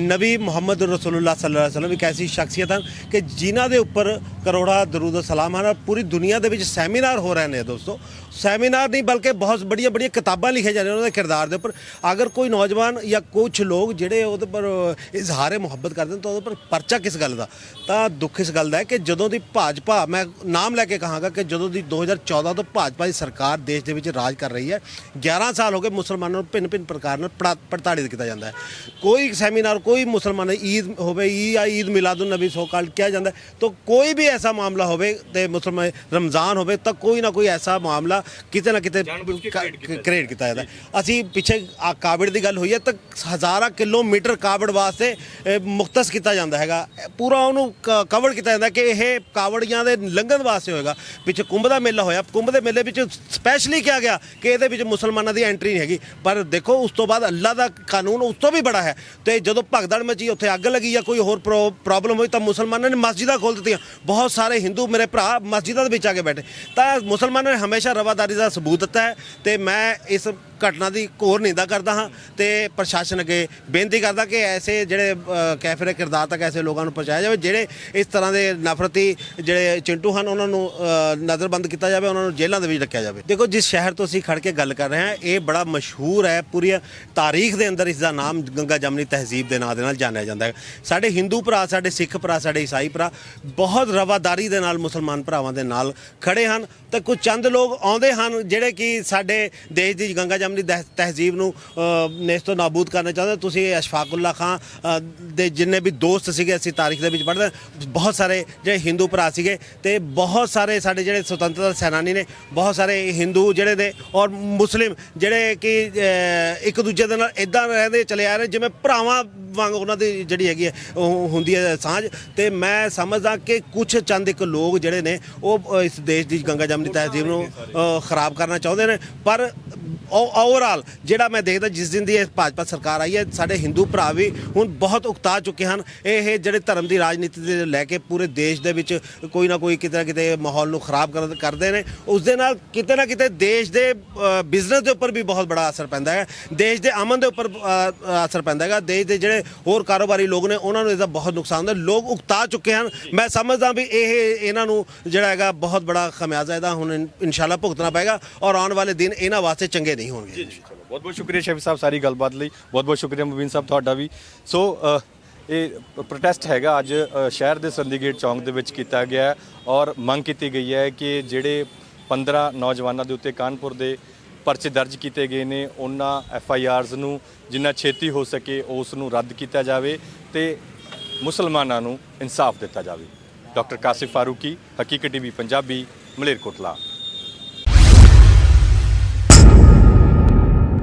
नबी मोहम्मद रसूलुल्लाह सल्लल्लाहु अलैहि वसल्लम एक ऐसी शख्सियत ਹਨ ਕਿ ਜਿਨ੍ਹਾਂ ਦੇ ਉੱਪਰ ਕਰੋੜਾ ਦਰੂਦ ਸਲਾਮ ਹਨ ਪੂਰੀ ਦੁਨੀਆ ਦੇ ਵਿੱਚ ਸੈਮੀਨਾਰ ਹੋ ਰਹੇ ਨੇ ਦੋਸਤੋ ਸੈਮੀਨਾਰ ਨਹੀਂ ਬਲਕਿ ਬਹੁਤ ਬੜੀਆਂ ਬੜੀਆਂ ਕਿਤਾਬਾਂ ਲਿਖੀਆਂ ਜਾ ਰਹੀਆਂ ਉਹਨਾਂ ਦੇ ਕਿਰਦਾਰ ਦੇ ਉੱਪਰ ਅਗਰ ਕੋਈ ਨੌਜਵਾਨ ਜਾਂ ਕੁਝ ਲੋਕ ਜਿਹੜੇ ਉਹਦੇ ਪਰ ਇਜ਼ਹਾਰੇ ਮੁਹੱਬਤ ਕਰਦੇ ਨੇ ਤਾਂ ਉਹਦੇ ਪਰ ਪਰਚਾ ਕਿਸ ਗੱਲ ਦਾ ਤਾਂ ਦੁੱਖ ਇਸ ਗੱਲ ਦਾ ਹੈ ਕਿ ਜਦੋਂ ਦੀ ਭਾਜਪਾ ਮੈਂ ਨਾਮ ਲੈ ਕੇ ਕਹਾਂਗਾ ਕਿ ਜਦੋਂ ਦੀ 2014 ਤੋਂ ਭਾਜਪਾ ਦੀ ਸਰਕਾਰ ਦੇਸ਼ ਦੇ ਵਿੱਚ ਰਾਜ ਕਰ ਰਹੀ ਹੈ 11 ਸਾਲ ਹੋ ਗਏ ਮੁਸਲਮਾਨਾਂ ਨੂੰ ਭਿੰਨ ਭਿੰਨ ਪ੍ਰਕਾਰ ਨਾਲ ਪੜਾ- ਪ੍ਰਤਾੜਿਤ ਕੀਤਾ ਜਾਂਦਾ ਹੈ। ਕੋਈ ਸੈਮੀਨਾਰ ਕੋਈ ਮੁਸਲਮਾਨ ਈਦ ਹੋਵੇ ਈ ਜਾਂ ਈਦ ਮਿਲਾਦੁਨ ਨਬੀ ਸੋ ਕਾਲ ਕਿਹਾ ਜਾਂਦਾ ਤਾਂ ਕੋਈ ਵੀ ਐਸਾ ਮਾਮਲਾ ਹੋਵੇ ਤੇ ਮੁਸਲਮਾਨ ਰਮਜ਼ਾਨ ਹੋਵੇ ਤਾਂ ਕੋਈ ਨਾ ਕੋਈ ਐਸਾ ਮਾਮਲਾ ਕਿਤੇ ਨਾ ਕਿਤੇ ਕ੍ਰੀਏਟ ਕੀਤਾ ਜਾਂਦਾ। ਅਸੀਂ ਪਿੱਛੇ ਆ ਕਾਵੜ ਦੀ ਗੱਲ ਹੋਈ ਹੈ ਤਾਂ ਹਜ਼ਾਰਾਂ ਕਿਲੋਮੀਟਰ ਕਾਵੜ ਵਾਸਤੇ ਮੁਖਤਸ ਕੀਤਾ ਜਾਂਦਾ ਹੈਗਾ। ਪੂਰਾ ਉਹਨੂੰ ਕਵਰ ਕੀਤਾ ਜਾਂਦਾ ਕਿ ਇਹ ਕਾਵੜੀਆਂ ਦੇ ਲੰਘਣ ਵਾਸਤੇ ਹੋਏਗਾ। ਪਿੱਛੇ ਕੁੰਭ ਦਾ ਮੇਲਾ ਹੋਇਆ। ਕੁੰਭ ਦੇ ਮੇਲੇ ਵਿੱਚ ਸਪੈਸ਼ਲੀ ਕਿਹਾ ਗਿਆ ਕਿ ਇਹਦੇ ਵਿੱਚ ਮੁਸਲਮਾਨਾਂ ਦੀ ਐਂਟਰੀ ਨਹੀਂ ਹੈਗੀ। ਅੱਲਾ ਦਾ ਕਾਨੂੰਨ ਉਸ ਤੋਂ ਵੀ ਬੜਾ ਹੈ। ਤੇ ਜਦੋਂ ਭਗਦੜ ਮਚੀ ਉੱਥੇ ਅੱਗ ਲੱਗੀ ਜਾਂ ਕੋਈ ਹੋਰ ਪ੍ਰੋਬਲਮ ਹੋਈ ਤਾਂ ਮੁਸਲਮਾਨਾਂ ਨੇ ਮਸਜਿਦਾਂ ਖੋਲ ਦਿੱਤੀਆਂ। ਬਹੁਤ ਸਾਰੇ ਹਿੰਦੂ ਮੇਰੇ ਭਰਾ ਮਸਜਿਦਾਂ ਦੇ ਵਿੱਚ ਆ ਕੇ ਬੈਠੇ। ਤਾਂ ਮੁਸਲਮਾਨਾਂ ਨੇ ਹਮੇਸ਼ਾ ਰਵਾਦਾਰੀ ਦਾ ਸਬੂਤ ਦਿੱਤਾ ਹੈ ਤੇ ਮੈਂ ਇਸ ਘਟਨਾ ਦੀ ਘੋਰ ਨਿੰਦਾ ਕਰਦਾ ਹਾਂ ਤੇ ਪ੍ਰਸ਼ਾਸਨ ਅੱਗੇ ਬੇਨਤੀ ਕਰਦਾ ਕਿ ਐਸੇ ਜਿਹੜੇ ਅ, ਕਿਰਦਾਰ ਤੱਕ ਐਸੇ ਲੋਕਾਂ ਨੂੰ ਪਹੁੰਚਾਇਆ ਜਾਵੇ ਜਿਹੜੇ ਇਸ ਤਰ੍ਹਾਂ ਦੇ ਨਫ਼ਰਤੀ ਜਿਹੜੇ ਚਿੰਟੂ ਹਨ ਉਹਨਾਂ ਨੂੰ ਨਜ਼ਰਬੰਦ ਕੀਤਾ ਜਾਵੇ ਉਹਨਾਂ ਨੂੰ ਜੇਲ੍ਹਾਂ ਦੇ ਵਿੱਚ ਰੱਖਿਆ ਜਾਵੇ। ਦੇਖੋ ਜਿਸ ਸ਼ਹਿਰ ਤੋਂ ਅਸੀਂ ਖੜ ਕੇ ਗੱਲ ਕਰ ਰਹੇ ਹਾਂ ਇਹ ਬੜਾ ਮਸ਼ਹੂਰ ਹੈ ਪੂਰੀ ਤਾਰੀਖ ਦੇ ਅੰਦਰ ਇਸ ਦਾ ਨਾਮ ਗੰਗਾ ਜਮਨੀ ਤਹਿਜ਼ੀਬ ਦੇ ਨਾਂ ਦੇ ਨਾਲ ਜਾਣਿਆ ਜਾਂਦਾ ਹੈ। ਸਾਡੇ ਹਿੰਦੂ ਭਰਾ ਸਾਡੇ ਸਿੱਖ ਭਰਾ ਸਾਡੇ ਈਸਾਈ ਭਰਾ ਬਹੁਤ ਰਵਾਦਾਰੀ ਦੇ ਨਾਲ ਮੁਸਲਮਾਨ ਭਰਾਵਾਂ ਦੇ ਨਾਲ ਖੜੇ ਹਨ ਤੇ ਕੁਝ ਚੰਦ ਲੋਕ ਆਉਂਦੇ ਹਨ ਜਿਹੜੇ ਕਿ ਸਾਡੇ ਦੇਸ਼ ਦੀ ਗੰਗਾ ਜਮਨੀ ਦਹਿ- ਤਹਿਜ਼ੀਬ ਨੂੰ ਅ, ਤੋਂ ਨਾਬੂਦ ਕਰਨਾ ਚਾਹੁੰਦੇ। ਤੁਸੀਂ ਅਸ਼ਫਾਕੁੱਲਾ ਖਾਂ ਦੇ ਜਿੰਨੇ ਵੀ ਦੋਸਤ ਸੀਗੇ ਅਸੀਂ ਤਾਰੀਖ ਦੇ ਵਿੱਚ ਪੜ੍ਹਦੇ ਹਾਂ, ਬਹੁਤ ਸਾਰੇ ਜਿਹੜੇ ਹਿੰਦੂ ਭਰਾ ਸੀਗੇ ਤੇ ਬਹੁਤ ਸਾਰੇ ਸਾਡੇ ਜਿਹੜੇ ਸੁਤੰਤਰਤਾ ਸੈਨਾਨੀ ਨੇ ਬਹੁਤ ਸਾਰੇ ਹਿੰਦੂ ਜਿਹੜੇ ਨੇ ਔਰ ਮੁਸਲਿਮ ਜਿਹੜੇ ਕਿ ਇੱਕ ਦੂਜੇ ਦੇ ਨਾਲ ਇਦਾਂ ਰਹਿੰਦੇ ਚਲੇ ਆ ਰਹੇ, ਜਿਵੇਂ ਭਰਾਵਾਂ ਵਾਂਗ ਉਹਨਾਂ ਦੀ ਜਿਹੜੀ ਹੈਗੀ ਹੈ, ਉਹ ਹੁੰਦੀ ਹੈ ਸਾਂਝ। ਤੇ ਮੈਂ ਸਮਝਦਾ ਕਿ ਕੁਝ ਚੰਦ ਇੱਕ ਲੋਕ ਜਿਹੜੇ ਨੇ, ਉਹ ਇਸ ਦੇਸ਼ ਦੀ ਗੰਗਾ ਜਮਨੀ ਤਹਿਜ਼ੀਬ ਨੂੰ ਖਰਾਬ ਕਰਨਾ ਚਾਹੁੰਦੇ ਨੇ। ਪਰ ਓਵਰਆਲ ਜਿਹੜਾ ਮੈਂ ਦੇਖਦਾ ਜਿਸ ਦਿਨ ਦੀ ਇਹ ਭਾਜਪਾ ਸਰਕਾਰ ਆਈ ਹੈ, ਸਾਡੇ ਹਿੰਦੂ ਭਰਾ ਵੀ ਹੁਣ ਬਹੁਤ ਉਕਤਾ ਚੁੱਕੇ ਹਨ। ਇਹ ਜਿਹੜੇ ਧਰਮ ਦੀ ਰਾਜਨੀਤੀ ਦੇ ਲੈ ਕੇ ਪੂਰੇ ਦੇਸ਼ ਦੇ ਵਿੱਚ ਕੋਈ ਨਾ ਕੋਈ ਕਿਤੇ ਨਾ ਕਿਤੇ ਮਾਹੌਲ ਨੂੰ ਖਰਾਬ ਕਰ- ਕਰਦੇ ਨੇ, ਉਸ ਦੇ ਨਾਲ ਕਿਤੇ ਨਾ ਕਿਤੇ ਦੇਸ਼ ਦੇ ਬਿਜ਼ਨਸ ਦੇ ਉੱਪਰ ਵੀ ਬਹੁਤ ਬੜਾ ਅਸਰ ਪੈਂਦਾ ਹੈ। ਦੇਸ਼ ਦੇ ਅਮਨ ਦੇ ਉੱਪਰ ਅਸਰ ਪੈਂਦਾ ਹੈਗਾ। ਦੇਸ਼ ਦੇ ਜਿਹੜੇ ਹੋਰ ਕਾਰੋਬਾਰੀ ਲੋਕ ਨੇ, ਉਹਨਾਂ ਨੂੰ ਇਹਦਾ ਬਹੁਤ ਨੁਕਸਾਨ ਹੁੰਦਾ। ਲੋਕ ਉਕਤਾ ਚੁੱਕੇ ਹਨ। ਮੈਂ ਸਮਝਦਾ ਵੀ ਇਹ ਇਹਨਾਂ ਨੂੰ ਜਿਹੜਾ ਹੈਗਾ ਬਹੁਤ ਬੜਾ ਖਮਿਆਜ਼ਾ ਇਹਦਾ ਹੁਣ ਇਨ- ਇਨਸ਼ਾਅੱਲਾ ਭੁਗਤਣਾ ਪਏਗਾ ਔਰ ਆਉਣ ਵਾਲੇ ਦਿਨ ਇਹਨਾਂ ਵਾਸਤੇ ਚੰਗੇ ਨਹੀਂ ਹੋਣਗੇ। ਚਲੋ, ਬਹੁਤ ਬਹੁਤ ਸ਼ੁਕਰੀਆ ਸ਼ੈਫੀ ਸਾਹਿਬ ਸਾਰੀ ਗੱਲਬਾਤ ਲਈ। ਬਹੁਤ ਬਹੁਤ ਸ਼ੁਕਰੀਆ ਮੁਬੀਨ ਸਾਹਿਬ ਤੁਹਾਡਾ ਵੀ। ਸੋ ਇਹ ਪ੍ਰੋਟੈਸਟ ਹੈਗਾ ਅੱਜ ਸ਼ਹਿਰ ਦੇ ਸੰਦੀਗੇਟ ਚੌਂਕ ਦੇ ਵਿੱਚ ਕੀਤਾ ਗਿਆ ਔਰ ਮੰਗ ਕੀਤੀ ਗਈ ਹੈ ਕਿ ਜਿਹੜੇ 15 ਨੌਜਵਾਨਾਂ ਦੇ ਉੱਤੇ ਕਾਨਪੁਰ ਦੇ ਪਰਚੇ ਦਰਜ ਕੀਤੇ ਗਏ ਨੇ, ਉਹਨਾਂ ਐਫ ਆਈ ਆਰਸ ਨੂੰ ਜਿੰਨਾ ਛੇਤੀ ਹੋ ਸਕੇ ਉਸ ਨੂੰ ਰੱਦ ਕੀਤਾ ਜਾਵੇ ਤੇ ਮੁਸਲਮਾਨਾਂ ਨੂੰ ਇਨਸਾਫ ਦਿੱਤਾ ਜਾਵੇ। ਡਾਕਟਰ ਕਾਸਿਫ ਫਾਰੂਕੀ, ਹਕੀਕਤ ਟੀਵੀ, ਪੰਜਾਬੀ, ਮਲੇਰਕੋਟਲਾ।